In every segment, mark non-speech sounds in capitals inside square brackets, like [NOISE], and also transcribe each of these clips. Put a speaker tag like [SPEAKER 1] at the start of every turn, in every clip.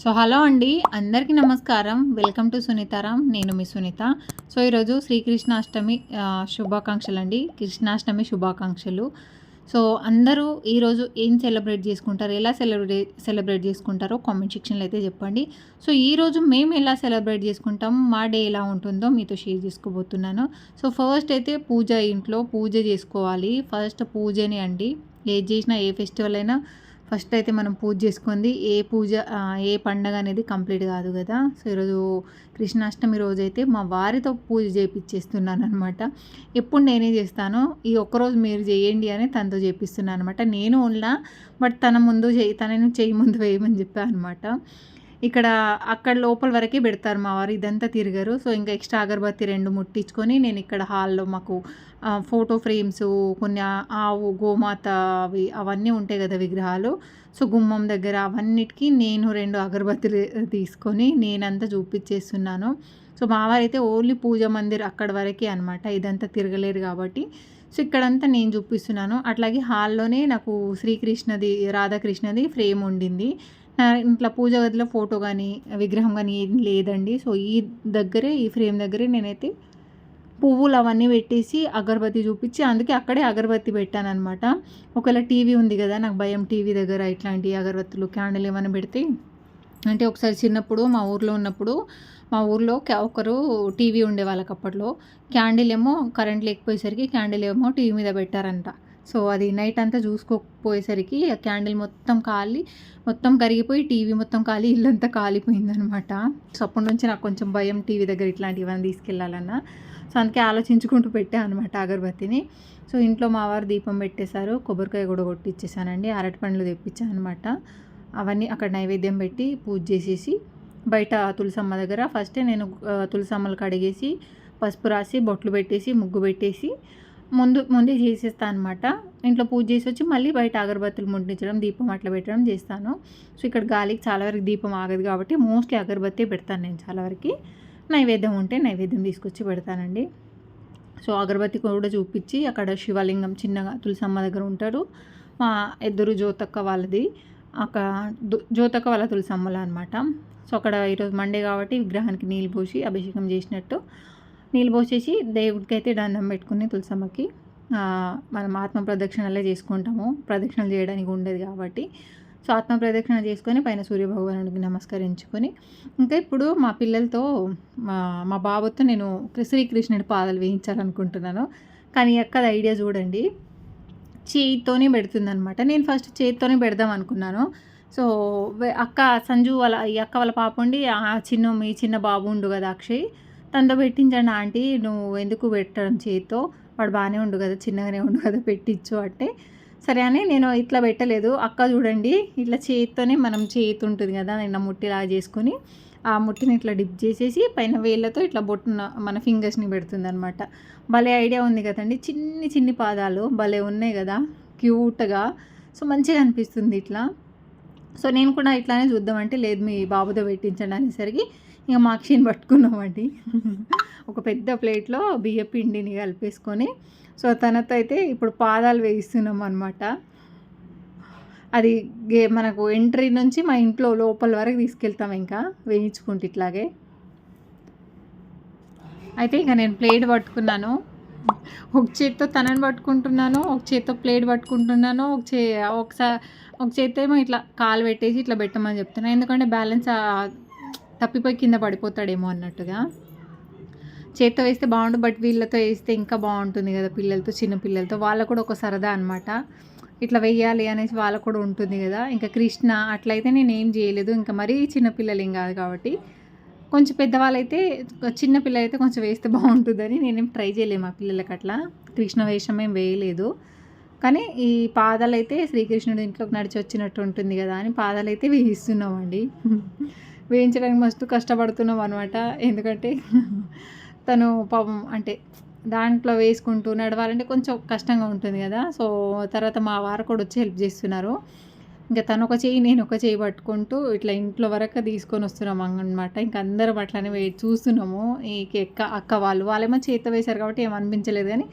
[SPEAKER 1] So hello అండి అందరికీ నమస్కారం. Welcome to Sunitharam. నేను మీ సునీత. సో ఈరోజు శ్రీకృష్ణాష్టమి శుభాకాంక్షలు అండి. కృష్ణాష్టమి శుభాకాంక్షలు. సో అందరూ ఈరోజు ఏం సెలబ్రేట్ చేసుకుంటారు? ఎలా సెలబ్రేట్ సెలబ్రేట్ చేసుకుంటారో కామెంట్ సెక్షన్లో అయితే చెప్పండి. సో ఈరోజు మేము ఎలా సెలబ్రేట్ చేసుకుంటాం? మా డే ఎలా ఉంటుందో మీతో షేర్ చేసుకోబోతున్నాను. సో ఫస్ట్ అయితే పూజ ఇంట్లో పూజ చేసుకోవాలి. ఫస్ట్ పూజని అండి. ఏది చేసినా ఏ ఫెస్టివల్ అయినా ఫస్ట్ అయితే మనం పూజ చేసుకుంది. ఏ పూజ ఏ పండగ అనేది కంప్లీట్ కాదు కదా. సో ఈరోజు కృష్ణాష్టమి రోజు అయితే మా వారితో పూజ చేయించేస్తున్నాను అనమాట ఎప్పుడు నేనే చేస్తాను ఈ ఒక్కరోజు మీరు చేయండి అని తనతో చేపిస్తున్నాను అనమాట నేను ఉన్నా బట్ తన ముందు చేయి తనని చేయి ముందు వేయమని చెప్పాను అనమాట ఇక్కడ అక్కడ లోపల వరకే పెడతారు మా వారు. ఇదంతా తిరగరు. సో ఇంకా ఎక్స్ట్రా అగరబత్తి రెండు ముట్టించుకొని నేను ఇక్కడ హాల్లో మాకు ఫోటో ఫ్రేమ్స్ కొన్ని ఆవు గోమాత అవి అవన్నీ ఉంటాయి కదా విగ్రహాలు. సో గుమ్మం దగ్గర అవన్నిటికీ నేను రెండు అగరబత్తులు తీసుకొని నేనంతా చూపించేస్తున్నాను. సో మావారు అయితే ఓన్లీ పూజ మందిర్ అక్కడ వరకే అనమాట ఇదంతా తిరగలేరు కాబట్టి. సో ఇక్కడంతా నేను చూపిస్తున్నాను. అట్లాగే హాల్లోనే నాకు శ్రీకృష్ణది రాధాకృష్ణది ఫ్రేమ్ ఉండింది. ఇంట్లో పూజ గదిలో ఫోటో కానీ విగ్రహం కానీ ఏం లేదండి. సో ఈ దగ్గరే ఈ ఫ్రేమ్ దగ్గరే నేనైతే పువ్వులు అవన్నీ పెట్టేసి అగరబత్తి చూపించి అందుకే అక్కడే అగరబత్తి పెట్టాను అనమాట ఒకవేళ టీవీ ఉంది కదా నాకు భయం టీవీ దగ్గర ఇట్లాంటి అగరబత్తులు క్యాండిల్ ఏమైనా పెడితే. అంటే ఒకసారి చిన్నప్పుడు మా ఊర్లో ఉన్నప్పుడు మా ఊర్లో ఒకరు టీవీ ఉండే వాళ్ళకి అప్పట్లో. క్యాండిల్ ఏమో కరెంట్ లేకపోయేసరికి క్యాండిల్ ఏమో టీవీ మీద పెట్టారంట. సో అది నైట్ అంతా చూసుకోకపోయేసరికి ఆ క్యాండిల్ మొత్తం కాలి మొత్తం కరిగిపోయి టీవీ మొత్తం కాలి ఇల్లంతా కాలిపోయిందనమాట. సో అప్పటి నుంచి నాకు కొంచెం భయం టీవీ దగ్గర ఇట్లాంటివన్నీ తీసుకెళ్ళాలన్నా సో అందుకే ఆలోచించుకుంటూ పెట్టాను అనమాట అగరబత్తిని. సో ఇంట్లో మా వారు దీపం పెట్టేశారు కొబ్బరికాయ కూడా కొట్టిచ్చేసానండి అరటి పండ్లు తెప్పించాను అనమాట. అవన్నీ అక్కడ నైవేద్యం పెట్టి పూజ చేసేసి బయట తులసమ్మ దగ్గర ఫస్టే నేను తులసమ్మలు కడిగేసి పసుపు రాసి బొట్లు పెట్టేసి ముగ్గు పెట్టేసి ముందు ముందే చేసేస్తాను అనమాట ఇంట్లో పూజ చేసి వచ్చి మళ్ళీ బయట అగరబత్తులు ముట్టించడం దీపం అట్లా పెట్టడం చేస్తాను. సో ఇక్కడ గాలికి చాలా వరకు దీపం ఆగదు కాబట్టి మోస్ట్లీ అగరబత్తే పెడతాను నేను చాలా వరకు. నైవేద్యం ఉంటే నైవేద్యం తీసుకొచ్చి పెడతానండి. సో అగరబత్తి కూడా చూపించి అక్కడ శివలింగం చిన్నగా తులసమ్మ దగ్గర ఉంటారు. మా ఇద్దరు జ్యోతక్క వాళ్ళది. అక్కడ జ్యోతక్క వాళ్ళ తులసమ్మల అనమాట సో అక్కడ ఈరోజు మండే కాబట్టి విగ్రహానికి నీళ్ళు పోసి అభిషేకం చేసినట్టు నీళ్ళు పోసేసి దేవుడికి అయితే దండం పెట్టుకుని తులసమ్మకి మనం ఆత్మ ప్రదక్షిణలే చేసుకుంటాము. ప్రదక్షిణలు చేయడానికి ఉండేది కాబట్టి. సో ఆత్మ ప్రదక్షిణ చేసుకొని పైన సూర్య భగవానుడికి నమస్కరించుకొని ఇంకా ఇప్పుడు మా పిల్లలతో మా బాబుతో నేను శ్రీకృష్ణుడి పాదాలు వేయించాలనుకుంటున్నాను. కానీ ఈ ఐడియా చూడండి. చేయితోనే పెడుతుందనమాట నేను ఫస్ట్ చేతితోనే పెడదాం అనుకున్నాను. సో అక్క సంజు వాళ్ళ ఈ అక్క వాళ్ళ పాప ఉండి ఆ చిన్న మీ చిన్న బాబు ఉండు కదా అక్షయ్. తనతో పెట్టించండి ఆంటీ నువ్వు ఎందుకు పెట్టడం చేతితో? వాడు బాగానే ఉండు కదా చిన్నగానే ఉండు కదా పెట్టించు అంటే. సరే అని నేను ఇట్లా పెట్టలేదు. అక్క చూడండి ఇట్లా చేతితోనే మనం చేతి ఉంటుంది కదా నిన్న ముట్టిలా చేసుకొని ఆ ముట్టిని ఇట్లా డిప్ చేసేసి పైన వేళ్ళతో ఇట్లా బొట్టున మన ఫింగర్స్ని పెడుతుంది అనమాట భలే ఐడియా ఉంది కదండి చిన్ని చిన్ని పాదాలు భలే ఉన్నాయి కదా క్యూట్గా. సో మంచిగా అనిపిస్తుంది ఇట్లా. సో నేను కూడా ఇట్లానే చూద్దామంటే లేదు మీ బాబుతో పెట్టించండి అనేసరికి ఇక మాక్షిని పట్టుకున్నామండి. ఒక పెద్ద ప్లేట్లో బియ్య పిండిని కలిపేసుకొని సో తనతో అయితే ఇప్పుడు పాదాలు వేయిస్తున్నాం అనమాట అది గే మనకు ఎంట్రీ నుంచి మా ఇంట్లో లోపల వరకు తీసుకెళ్తాం ఇంకా వేయించుకుంటూ ఇట్లాగే. అయితే ఇక నేను ప్లేట్ పట్టుకున్నాను. ఒక చేత్తో తనని పట్టుకుంటున్నాను ఒక చేత్తో ప్లేట్ పట్టుకుంటున్నాను ఒక చే ఒకసారి ఒక చేత్తో ఏమో ఇట్లా కాలు పెట్టేసి ఇట్లా పెట్టమని చెప్తున్నాను ఎందుకంటే బ్యాలెన్స్ తప్పిపోయి కింద పడిపోతాడేమో అన్నట్టుగా. చేత్తో వేస్తే బాగుండు బట్ వీళ్ళతో వేస్తే ఇంకా బాగుంటుంది కదా పిల్లలతో చిన్న పిల్లలతో. వాళ్ళకు కూడా ఒక సరదా అనమాట ఇట్లా వెయ్యాలి అనేసి వాళ్ళకు కూడా ఉంటుంది కదా. ఇంకా కృష్ణ అట్లయితే నేను ఏం చేయలేదు. ఇంకా మరీ చిన్నపిల్లలు ఏం కాదు కాబట్టి. కొంచెం పెద్దవాళ్ళైతే చిన్నపిల్లలు అయితే కొంచెం వేస్తే బాగుంటుందని నేనేం ట్రై చేయలేము మా పిల్లలకి అట్లా. కృష్ణ వేషం ఏం వేయలేదు. కానీ ఈ పాదాలు అయితే శ్రీకృష్ణుడు ఇంట్లోకి నడిచి వచ్చినట్టు ఉంటుంది కదా అని పాదాలు అయితే వేయిస్తున్నామండి. వేయించడానికి మస్తు కష్టపడుతున్నాం అనమాట ఎందుకంటే [LAUGHS] తను పాపం అంటే దాంట్లో వేసుకుంటూ నడవాలంటే కొంచెం కష్టంగా ఉంటుంది కదా. సో తర్వాత మా వారు కూడా వచ్చి హెల్ప్ చేస్తున్నారు. ఇంకా తను ఒక చేయి నేను ఒక చేయి పట్టుకుంటూ ఇట్లా ఇంట్లో వరకు తీసుకొని వస్తున్నాం అనమాట ఇంకా అందరం అట్లానే వెయిట్ చూస్తున్నాము. ఈ అక్క అక్క వాళ్ళు వాళ్ళేమో చేత వేశారు కాబట్టి ఏమనిపించలేదు కానీ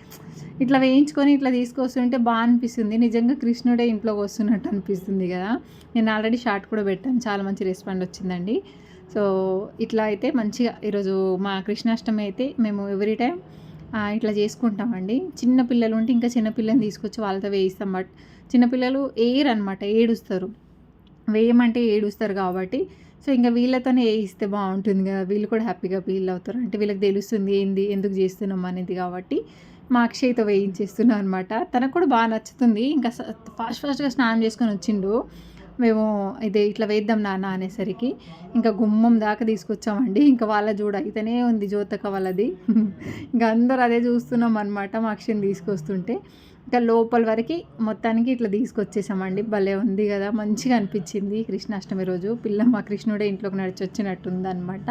[SPEAKER 1] ఇట్లా వేయించుకొని ఇట్లా తీసుకొస్తుంటే బాగా అనిపిస్తుంది. నిజంగా కృష్ణుడే ఇంట్లోకి వస్తున్నట్టు అనిపిస్తుంది కదా. నేను ఆల్రెడీ షార్ట్ కూడా పెట్టాను. చాలా మంచి రెస్పాండ్ వచ్చిందండి. సో ఇట్లా అయితే మంచిగా ఈరోజు మా కృష్ణాష్టమి అయితే మేము ఎవ్రీ టైం ఇట్లా చేసుకుంటామండి. చిన్న పిల్లలు ఉంటే ఇంకా చిన్న పిల్లని తీసుకొచ్చి వాళ్ళతో వేయిస్తాం. బట్ చిన్నపిల్లలు ఏరు అనమాట ఏడుస్తారు. వేయమంటే ఏడుస్తారు కాబట్టి. సో ఇంకా వీళ్ళతోనే వేయిస్తే బాగుంటుంది కదా వీళ్ళు కూడా హ్యాపీగా ఫీల్ అవుతారు. అంటే వీళ్ళకి తెలుస్తుంది ఏంది ఎందుకు చేస్తున్నాం అనేది కాబట్టి మా అక్షయ్తో వేయించేస్తున్నాం అనమాట తనకు కూడా బాగా నచ్చుతుంది. ఇంకా ఫాస్ట్ ఫాస్ట్గా స్నానం చేసుకొని వచ్చిండు. మేము ఇది ఇట్లా వేద్దాం నాన్న అనేసరికి ఇంకా గుమ్మం దాకా తీసుకొచ్చామండి. ఇంకా వాళ్ళ చూడ అయితేనే ఉంది జ్యోతక వాళ్ళది. [LAUGHS] ఇంకా అందరూ అదే చూస్తున్నాం అనమాట మా అక్షయ్ని తీసుకొస్తుంటే. ఇంకా లోపల వరకు మొత్తానికి ఇట్లా తీసుకొచ్చేసామండి. భలే ఉంది కదా మంచిగా అనిపించింది కృష్ణాష్టమి రోజు. పిల్ల మా కృష్ణుడే ఇంట్లోకి నడిచి వచ్చినట్టుంది అనమాట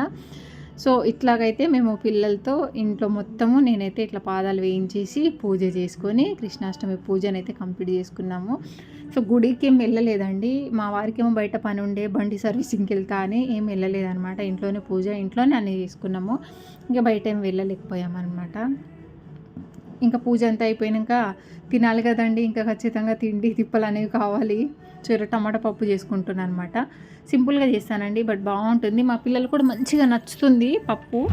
[SPEAKER 1] సో ఇట్లాగైతే మేము పిల్లలతో ఇంట్లో మొత్తము నేనైతే ఇట్లా పాదాలు వేయించేసి పూజ చేసుకొని కృష్ణాష్టమి పూజనైతే కంప్లీట్ చేసుకున్నాము. సో గుడికి ఏం వెళ్ళలేదండి. మా వారికి ఏమో బయట పని ఉండే బండి సర్వీసింగ్కి వెళ్తా అని ఏం వెళ్ళలేదనమాట ఇంట్లోనే పూజ ఇంట్లోనే అన్నీ చేసుకున్నాము. ఇంకా బయట ఏం వెళ్ళలేకపోయామన్నమాట. ఇంకా పూజ అంతా అయిపోయినాక తినాలి కదండి ఇంకా ఖచ్చితంగా తిండి తిప్పలు అనేవి కావాలి. చీర టమాటా పప్పు చేసుకుంటున్నాను అనమాట సింపుల్గా చేస్తానండి బట్ బాగుంటుంది. మా పిల్లలు కూడా మంచిగా నచ్చుతుంది పప్పు.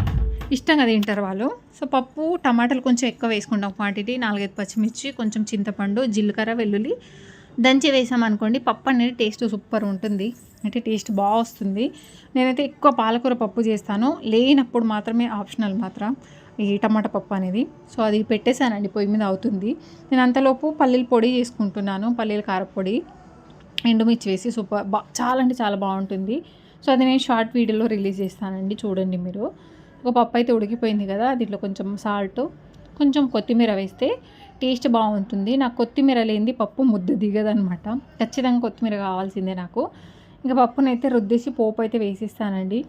[SPEAKER 1] ఇష్టంగా తింటారు వాళ్ళు. సో పప్పు టమాటాలు కొంచెం ఎక్కువ వేసుకుంటాం క్వాంటిటీ. నాలుగైదు పచ్చిమిర్చి కొంచెం చింతపండు జీలకర్ర వెల్లుల్లి. దంచి వేసామనుకోండి పప్పు అనేది టేస్ట్ సూపర్ ఉంటుంది. అంటే టేస్ట్ బాగా వస్తుంది. నేనైతే ఎక్కువ పాలకూర పప్పు చేస్తాను. లేనప్పుడు మాత్రమే ఆప్షనల్ మాత్రం. ఈ టమాటా పప్పు అనేది. సో అది పెట్టేశానండి పొయ్యి మీద అవుతుంది. నేను అంతలోపు పల్లీల పొడి చేసుకుంటున్నాను పల్లీల కారపొడి ఎండుమిర్చి వేసి సూపర్ బా చాలా అంటే చాలా బాగుంటుంది. సో అది నేను షార్ట్ వీడియోలో రిలీజ్ చేస్తానండి చూడండి మీరు. ఒక పప్పు అయితే ఉడికిపోయింది కదా దీంట్లో కొంచెం సాల్ట్ కొంచెం కొత్తిమీర వేస్తే టేస్ట్ బాగుంటుంది. నాకు కొత్తిమీర లేనిది పప్పు ముద్ద దిగదనమాట. ఖచ్చితంగా కొత్తిమీర కావాల్సిందే నాకు. ఇంకా పప్పునైతే రుద్దేసి పోపు అయితే వేసిస్తానండి.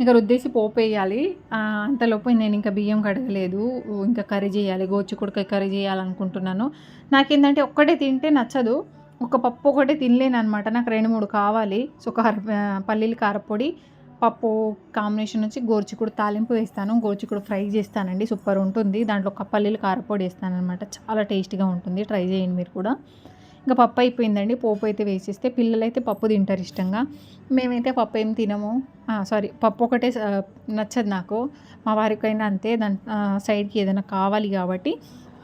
[SPEAKER 1] ఇంకా రుద్దేసి పోపు వేయాలి అంతలోపు నేను ఇంకా బియ్యం కడగలేదు. ఇంకా కర్రీ చేయాలి. గోచుకుడికాయ కర్రీ చేయాలనుకుంటున్నాను. నాకేంటంటే ఒక్కటే తింటే నచ్చదు. ఒక పప్పు ఒకటే తినలేను అనమాట నాకు రెండు మూడు కావాలి. సో కార పల్లీలు కారపొడి పప్పు కాంబినేషన్ నుంచి గోర్చికుడు తాలింపు వేస్తాను. గోర్చికుడు ఫ్రై చేస్తానండి. సూపర్ ఉంటుంది. దాంట్లో ఒక పల్లీలు కారపొడి వేస్తాను అనమాట చాలా టేస్టీగా ఉంటుంది. ట్రై చేయండి మీరు కూడా. ఇంకా పప్పు అయిపోయిందండి. పోపు అయితే వేసిస్తే పిల్లలు అయితే పప్పు తింటారు ఇష్టంగా. మేమైతే పప్పు ఏం తినము. సారీ పప్పు ఒకటే నచ్చదు నాకు. మా వారికైనా అంతే. దాని సైడ్కి ఏదైనా కావాలి కాబట్టి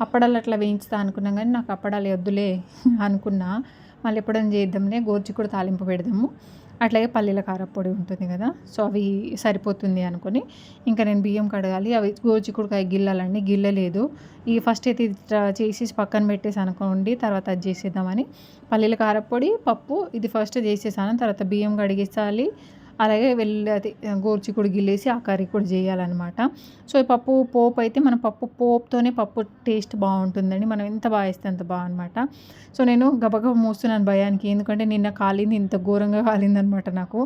[SPEAKER 1] అప్పడాలు అట్లా వేయించుతా అనుకున్నాం కానీ నాకు అప్పడాలు వద్దులే అనుకున్నా. మళ్ళీ ఎప్పుడైనా చేద్దాంలే. గోర్చికుడు తాలింపు పెడదాము. అట్లాగే పల్లీల కారపొడి ఉంటుంది కదా సో అవి సరిపోతుంది అనుకొని ఇంకా నేను బియ్యం కడగాలి. అవి గోచికుడుకాయ గిల్లలండి గిల్లలేదు. ఈ ఫస్ట్ అయితే చేసి పక్కన పెట్టేసి అనుకోండి తర్వాత అది చేసేద్దామని. పల్లీల కారపొడి పప్పు ఇది ఫస్ట్ చేసేసాను తర్వాత బియ్యం కడిగేసాలి. అలాగే వెళ్ళి అది గోర్చికుడు గిల్లేసి ఆ కర్రీ కూడా చేయాలన్నమాట. సో ఈ పప్పు పోపు అయితే మన పప్పు పోపుతోనే పప్పు టేస్ట్ బాగుంటుందండి. మనం ఎంత బాగా వేస్తే అంత అనమాట సో నేను గబగబ మూస్తున్నాను భయానికి. ఎందుకంటే నిన్న కాలింది ఇంత ఘోరంగా కాలిందనమాట నాకు.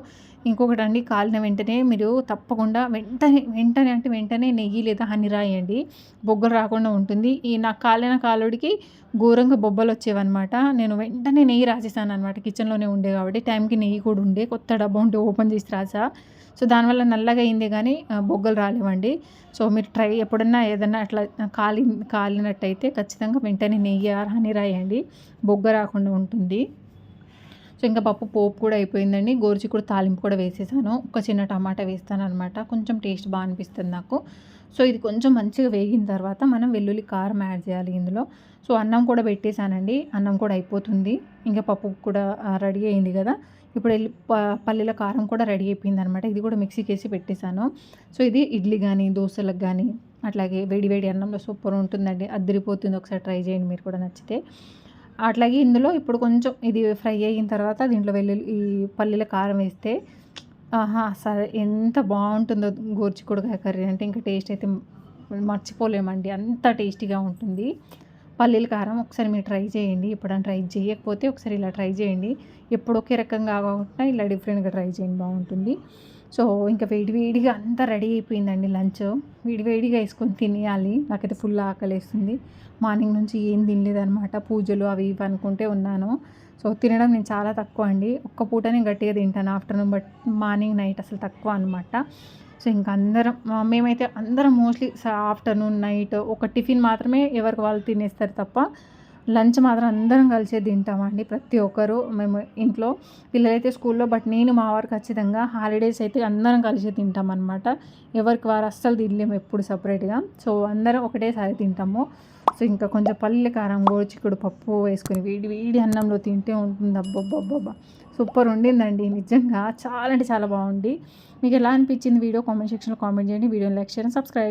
[SPEAKER 1] ఇంకొకటి అండి కాలిన వెంటనే మీరు తప్పకుండా వెంటనే వెంటనే అంటే వెంటనే నెయ్యి లేదా హని రాయండి. బొగ్గలు రాకుండా ఉంటుంది. ఈ నాకు కాలిన కాలుడికి ఘోరంగా బొబ్బలు వచ్చేవన్నమాట. నేను వెంటనే నెయ్యి రాసేసాను అనమాట కిచెన్లోనే ఉండే కాబట్టి టైంకి నెయ్యి కూడా ఉండే. కొత్త డబ్బా ఉంటే ఓపెన్ చేసి రాసా సో దానివల్ల నల్లగా అయింది కానీ బొగ్గలు రాలేవండి. సో మీరు ట్రై ఎప్పుడన్నా ఏదన్నా అట్లా కాలి కాలినట్టయితే ఖచ్చితంగా వెంటనే నెయ్యి హనీ రాయండి. బొగ్గ రాకుండా ఉంటుంది. సో ఇంకా పప్పు పోపు కూడా అయిపోయిందండి. గోరుచి కూడా తాలింపు కూడా వేసేసాను. ఒక చిన్న టమాటా వేస్తాను అనమాట కొంచెం టేస్ట్ బాగా అనిపిస్తుంది నాకు. సో ఇది కొంచెం మంచిగా వేగిన తర్వాత మనం వెల్లుల్లి కారం యాడ్ చేయాలి ఇందులో. సో అన్నం కూడా పెట్టేశానండి. అన్నం కూడా అయిపోతుంది. ఇంకా పప్పు కూడా రెడీ అయింది కదా. ఇప్పుడు వెళ్ళి పల్లీల కారం కూడా రెడీ అయిపోయింది అనమాట ఇది కూడా మిక్సీకి వేసి పెట్టేశాను. సో ఇది ఇడ్లీ కానీ దోశలకు కానీ అట్లాగే వేడి వేడి అన్నంలో సూపర్ ఉంటుందండి. అద్దరిపోతుంది. ఒకసారి ట్రై చేయండి. మీరు కూడా నచ్చితే. అట్లాగే ఇందులో ఇప్పుడు కొంచెం ఇది ఫ్రై అయిన తర్వాత దీంట్లో వెల్లుల్లి ఈ పల్లీల కారం వేస్తే ఆహా సరే ఎంత బాగుంటుందో గోర్చికుడుకాయ కర్రీ అంటే ఇంకా టేస్ట్ అయితే మర్చిపోలేమండి. అంత టేస్టీగా ఉంటుంది. పల్లీల కారం ఒకసారి మీరు ట్రై చేయండి. ఎప్పుడైనా ట్రై చేయకపోతే ఒకసారి ఇలా ట్రై చేయండి. ఎప్పుడు ఒకే రకంగా కాకుండా ఇలా డిఫరెంట్గా ట్రై చేయండి. బాగుంటుంది. సో ఇంకా వేడి వేడిగా అంతా రెడీ అయిపోయిందండి లంచ్. వేడి వేడిగా వేసుకొని తినేయాలి. నాకైతే ఫుల్ ఆకలి వేస్తుంది మార్నింగ్ నుంచి ఏం తినలేదనమాట పూజలు అవి ఇవి అనుకుంటే ఉన్నాను. సో తినడం నేను చాలా తక్కువ అండి. ఒక్క పూటనే గట్టిగా తింటాను. ఆఫ్టర్నూన్ బట్ మార్నింగ్ నైట్ అసలు తక్కువ అనమాట సో ఇంకా అందరం మేమైతే అందరం మోస్ట్లీ ఆఫ్టర్నూన్ నైట్ ఒక టిఫిన్ మాత్రమే ఎవరికి వాళ్ళు తినేస్తారు తప్ప లంచ్ మాత్రం అందరం కలిసే తింటామండి ప్రతి ఒక్కరు. మేము ఇంట్లో పిల్లలైతే స్కూల్లో బట్ నేను మా వారు ఖచ్చితంగా హాలిడేస్ అయితే అందరం కలిసి తింటాం అనమాట ఎవరికి వారు అస్సలు తినలేము ఎప్పుడు సపరేట్గా. సో అందరం ఒకటేసారి తింటాము. సో ఇంకా కొంచెం పల్లె కారం గోరుచిక్కుడు పప్పు వేసుకొని వేడి వేడి అన్నంలో తింటే ఉంటుంది. అబ్బబ్బబ్బబ్బా! సూపర్ ఉండిందండి నిజంగా. చాలా అంటే చాలా బాగుంది. మీకు ఎలా అనిపించింది వీడియో కామెంట్ సెక్షన్లో కామెంట్ చేయండి. వీడియో లైక్ చేయండి సబ్స్క్రైబ్